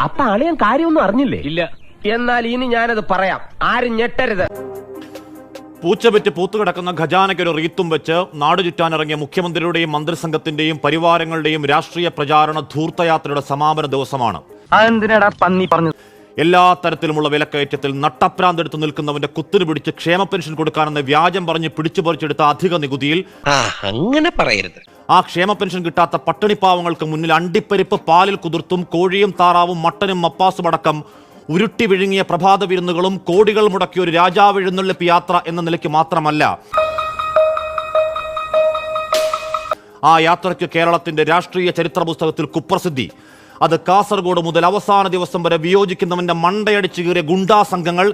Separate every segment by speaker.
Speaker 1: അപ്പൊ അളിയൻ കാര്യമൊന്നും അറിഞ്ഞില്ലേ?
Speaker 2: ഇല്ല.
Speaker 1: എന്നാൽ ഇനി ഞാനത് പറയാം. ആരും ഞെട്ടരുത്.
Speaker 3: പൂച്ചപെറ്റ് പൂത്തുകിടക്കുന്ന ഖജാനയ്ക്ക് ഒരു റീത്തും വെച്ച് നാടു ചുറ്റാനിറങ്ങിയ മുഖ്യമന്ത്രിയുടെയും മന്ത്രിസംഘത്തിന്റെയും പരിവാരങ്ങളുടെയും രാഷ്ട്രീയ പ്രചാരണ ധൂർത്തയാത്രയുടെ സമാപന ദിവസമാണ്.
Speaker 2: അതെന്തിനാടാ പന്നി പറഞ്ഞു
Speaker 3: എല്ലാ തരത്തിലുമുള്ള വിലക്കയറ്റത്തിൽ നട്ടപ്രാന്തെടുത്ത് നിൽക്കുന്നവന്റെ കുത്തിനു പിടിച്ച് ക്ഷേമ പെൻഷൻ കൊടുക്കാനെന്ന് വ്യാജം പറഞ്ഞ് പിടിച്ചു പറിച്ചെടുത്ത അധിക നികുതിയിൽ
Speaker 4: ആ അങ്ങനെ പറയരുത്.
Speaker 3: ആ ക്ഷേമ പെൻഷൻ കിട്ടാത്ത പട്ടിണിപ്പാവങ്ങൾക്ക് മുന്നിൽ അണ്ടിപ്പരിപ്പ് പാലിൽ കുതിർത്തും കോഴിയും താറാവും മട്ടനും മപ്പാസും അടക്കം ഉരുട്ടി വിഴുങ്ങിയ പ്രഭാത വിരുന്നുകളും കോടികൾ മുടക്കിയ ഒരു രാജാവ് എഴുന്നള്ളിപ്പ് യാത്ര എന്ന നിലയ്ക്ക് മാത്രമല്ല. ആ യാത്രയ്ക്ക് കേരളത്തിന്റെ രാഷ്ട്രീയ ചരിത്ര പുസ്തകത്തിൽ കുപ്രസിദ്ധി. അത് കാസർഗോഡ് മുതൽ അവസാന ദിവസം വരെ വിയോജിക്കുന്നവന്റെ മണ്ടയടിച്ച് കീറിയ ഗുണ്ടാ സംഘങ്ങൾ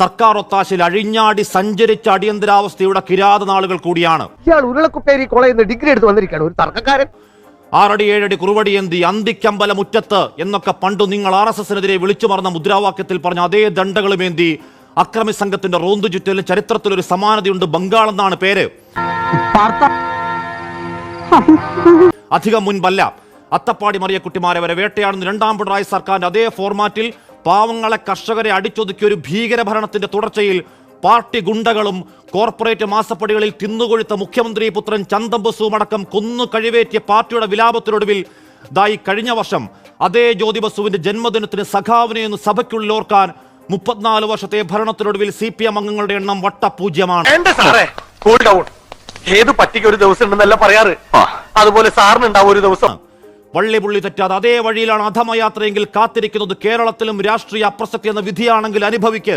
Speaker 3: സർക്കാർ ഒത്താശയിൽ അഴിഞ്ഞാടി സഞ്ചരിച്ച അടിയന്തരാവസ്ഥയുടെ കിരാത നാളുകൾ കൂടിയാണ്.
Speaker 5: ഉരുളക്കുപ്പേരി കോളേജിൽ നിന്ന് ഡിഗ്രി എടുത്ത് വന്നിരിക്കുകയാണ്. ഒരു തർക്കക്കാരൻ.
Speaker 3: ആറടി ഏഴടി കുറുവടി എന്തി അന്തിക്കമ്പല മുറ്റത്ത് എന്നൊക്കെ പണ്ടു നിങ്ങൾ ആർ എസ് എസിനെതിരെ വിളിച്ചു മറന്ന മുദ്രാവാക്യത്തിൽ പറഞ്ഞ അതേ ദണ്ഡകളുമേന്തി അക്രമി സംഘത്തിന്റെ റോന്തു ചുറ്റലും ചരിത്രത്തിൽ ഒരു സമാനതയുണ്ട് ബംഗാൾ എന്നാണ് പേര്. അധികം മുൻപല്ല. അത്തപ്പാടി മറിയക്കുട്ടിമാരെ വരെ വേട്ടയാടുന്ന രണ്ടാം പിണറായി സർക്കാരിന്റെ അതേ ഫോർമാറ്റിൽ പാവങ്ങളെ കർഷകരെ അടിച്ചൊതുക്കിയ ഒരു ഭീകരഭരണത്തിന്റെ തുടർച്ചയിൽ പാർട്ടി ഗുണ്ടകളും കോർപ്പറേറ്റ് മാസപ്പടികളിൽ തിന്നുകൊഴുത്ത മുഖ്യമന്ത്രി പുത്രൻ ചന്തംബസുവും അടക്കം കുന്നു കഴിവേറ്റിയ പാർട്ടിയുടെ വിലാപത്തിനൊടുവിൽ ഇതായി കഴിഞ്ഞ വർഷം അതേ ജ്യോതി ബസുവിന്റെ ജന്മദിനത്തിന് സഖാവിനെ ഒന്ന് സഭയ്ക്കുള്ളിൽ ഓർക്കാൻ മുപ്പത്തിനാല് വർഷത്തെ ഭരണത്തിനൊടുവിൽ സി പി എം അംഗങ്ങളുടെ എണ്ണം വട്ടപൂജ്യമാണ്.
Speaker 5: എന്റെ സാറേ കൂൾ ഡൗൺ ഏത് പറ്റിക്ക് ഒരു ദിവസം ഉണ്ടെന്നല്ല പറയാറ്? അതുപോലെ സാറിനുണ്ടാവും ഒരു ദിവസം.
Speaker 3: വള്ളി പുള്ളി തെറ്റാതെ അതേ വഴിയിലാണ് അധമയാത്രയെങ്കിൽ കാത്തിരിക്കുന്നത് കേരളത്തിലും രാഷ്ട്രീയ അപ്രസക്തി എന്ന വിധിയാണെങ്കിൽ അനുഭവിക്ക്.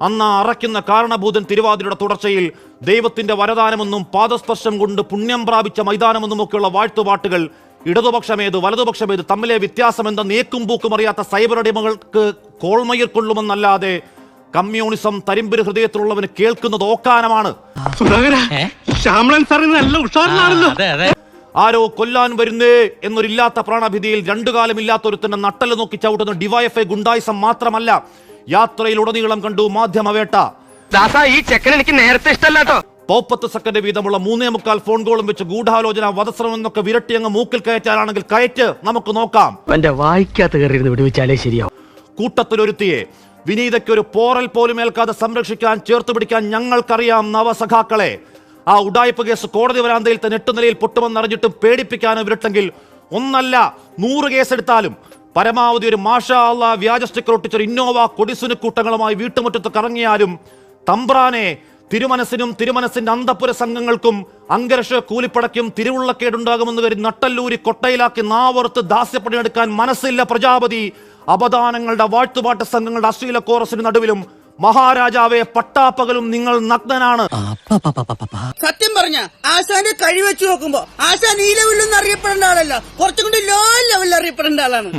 Speaker 3: അന്ന് അറയ്ക്കുന്ന കാരണഭൂതൻ തിരുവാതിരയുടെ തുടർച്ചയിൽ ദൈവത്തിന്റെ വരദാനമെന്നും പാദസ്പർശം കൊണ്ട് പുണ്യം പ്രാപിച്ച മൈതാനമെന്നും ഒക്കെയുള്ള വാഴ്ത്തുപാട്ടുകൾ ഇടതുപക്ഷമേത് വലതുപക്ഷമേത് തമ്മിലെ എന്താ നേക്കും പൂക്കും അറിയാത്ത സൈബർ അടിമകൾക്ക് കോൾമയിർ കൊള്ളുമെന്നല്ലാതെ കമ്മ്യൂണിസം തരിമ്പിരി ഹൃദയത്തിലുള്ളവന് കേൾക്കുന്നത് ഓക്കാനമാണ്. ആരോ കൊല്ലാൻ വരുന്നേ എന്നൊരില്ലാത്ത പ്രാണഭിതിയിൽ രണ്ടു കാലമില്ലാത്ത ഒരുത്തന്റെ നട്ടൽ നോക്കി ചവിട്ടുന്ന ഡിവൈഎഫ്ഐ ഗുണ്ടായിസം മാത്രമല്ല യാത്രയിലുടനീളം കണ്ടു മാധ്യമവേട്ട.
Speaker 2: വേട്ട ഈ ചെക്കൻ എനിക്ക് നേരത്തെ ഇഷ്ടമല്ലാട്ടോ
Speaker 3: പോപ്പത്ത് സെക്കൻഡ് വീതമുള്ള മൂന്നേ മുക്കാൽ ഫോൺ കോളും വെച്ച് ഗൂഢാലോചന വധശ്രമം എന്നൊക്കെ വിരട്ടി അങ്ങ് മൂക്കിൽ കയറ്റാനാണെങ്കിൽ കയറ്റ് നമുക്ക് നോക്കാം.
Speaker 2: എന്റെ വായിക്കാത്ത കയറി വിടുവിച്ചാലേ ശരിയാവും.
Speaker 3: കൂട്ടത്തിലൊരുത്തിയെ വിനീതയ്ക്ക് ഒരു പോറൽ പോലും ഏൽക്കാതെ സംരക്ഷിക്കാൻ ചേർത്ത് പിടിക്കാൻ ഞങ്ങൾക്കറിയാം നവസഖാക്കളെ. ആ ഉടായ്പ കേസ് കോടതി വരാന്തയിൽ തന്നെ എട്ട് നിലയിൽ പൊട്ടുമെന്നറിഞ്ഞിട്ടും പേടിപ്പിക്കാനും വിരട്ടെങ്കിൽ ഒന്നല്ല നൂറ് കേസെടുത്താലും പരമാവധി ഒരു മാഷാ അള്ള വ്യാജ സ്റ്റിക്കർ ഒട്ടിച്ചൊരു ഇന്നോവ കൊടിസുന കൂട്ടങ്ങളുമായി വീട്ടുമുറ്റത്ത് കറങ്ങിയാലും തമ്പ്രാനെ തിരുമനസിനും തിരുമനസിന്റെ അന്തപുര സംഘങ്ങൾക്കും അങ്കരക്ഷ കൂലിപ്പടയ്ക്കും തിരുവുള്ളക്കേടുണ്ടാകുമെന്ന് കരുതി നട്ടല്ലൂരി കൊട്ടയിലാക്കി നാവറുത്ത് ദാസ്യപ്പണിയെടുക്കാൻ മനസ്സില്ല പ്രജാപതി. അപദാനങ്ങളുടെ വാഴ്ത്തുപാട്ട് സംഘങ്ങളുടെ അശ്ലീല കോറസിന് നടുവിലും മഹാരാജാവെ പട്ടാപ്പകലും നിങ്ങൾ നഗ്നനാണ്.
Speaker 6: സത്യം പറഞ്ഞ ആശാന്റെ കഴി വെച്ച് നോക്കുമ്പോ ആശാൻ ഈ ലെവലിലൊന്നും അറിയപ്പെടേണ്ട ആളല്ല. കുറച്ചും കൂടി ലോ ലെവലിൽ അറിയപ്പെടേണ്ട ആളാണ്.